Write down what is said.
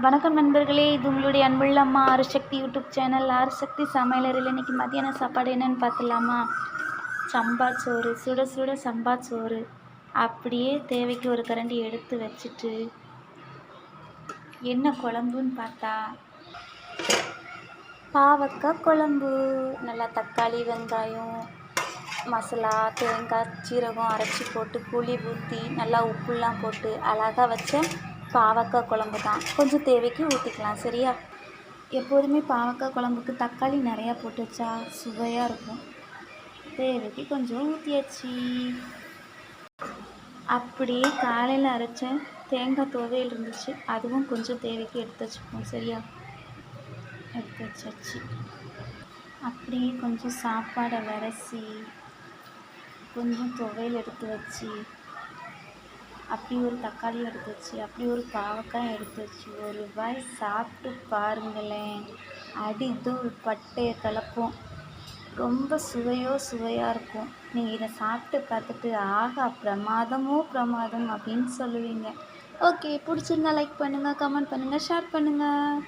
வணக்கம் நண்பர்களே இது உங்களுடைய அன்புள்ள அம்மா ஆறுசக்தி யூடியூப் சேனல். ஆறுசக்தி சமையலறையில் இன்னைக்கு மதியான சாப்பாடு என்னன்னு பார்த்துலாமா சம்பா சோறு சுட சுட சம்பா சோறு. அப்படியே தேவைக்கு ஒரு கரண்டி எடுத்து வச்சுட்டு என்ன குழம்புன்னு பார்த்தா பாவக்காய் குழம்பு. நல்லா தக்காளி வெங்காயம் மசாலா தேங்காய் சீரகம் அரைச்சி போட்டு புளி ஊற்றி நல்லா உப்புலாம் போட்டு அழகாக வச்ச பாவக்காய் குழம்பு தான். கொஞ்சம் தேவைக்கு ஊற்றிக்கலாம் சரியா? எப்போதுமே பாவக்காய் குழம்புக்கு தக்காளி நிறையா போட்டு வச்சா சுவையாக இருக்கும். தேவைக்கு கொஞ்சம் ஊற்றியாச்சு அப்படியே காலையில் அரைச்ச தேங்காய் துவையல் இருந்துச்சு. அதுவும் கொஞ்சம் தேவைக்கு எடுத்து வச்சுப்போம் சரியா? எடுத்து வச்சாச்சு. அப்படியே கொஞ்சம் சாப்பாடை வரைசி கொஞ்சம் துவையல் எடுத்து வச்சு அப்படி ஒரு தக்காளி எடுத்து வச்சு அப்படி ஒரு பாவக்காய் எடுத்து வச்சு ஒரு வாய் சாப்பிட்டு பாருங்களேன். அடி தூள் பட்டையை கலப்போம். ரொம்ப சுவையோ சுவையாக இருக்கும். நீங்கள் இதை சாப்பிட்டு பார்த்துட்டு ஆகா பிரமாதமோ பிரமாதம் அப்படின்னு சொல்லுவீங்க. ஓகே பிடிச்சிருந்தா லைக் பண்ணுங்கள் கமெண்ட் பண்ணுங்கள் ஷேர் பண்ணுங்கள்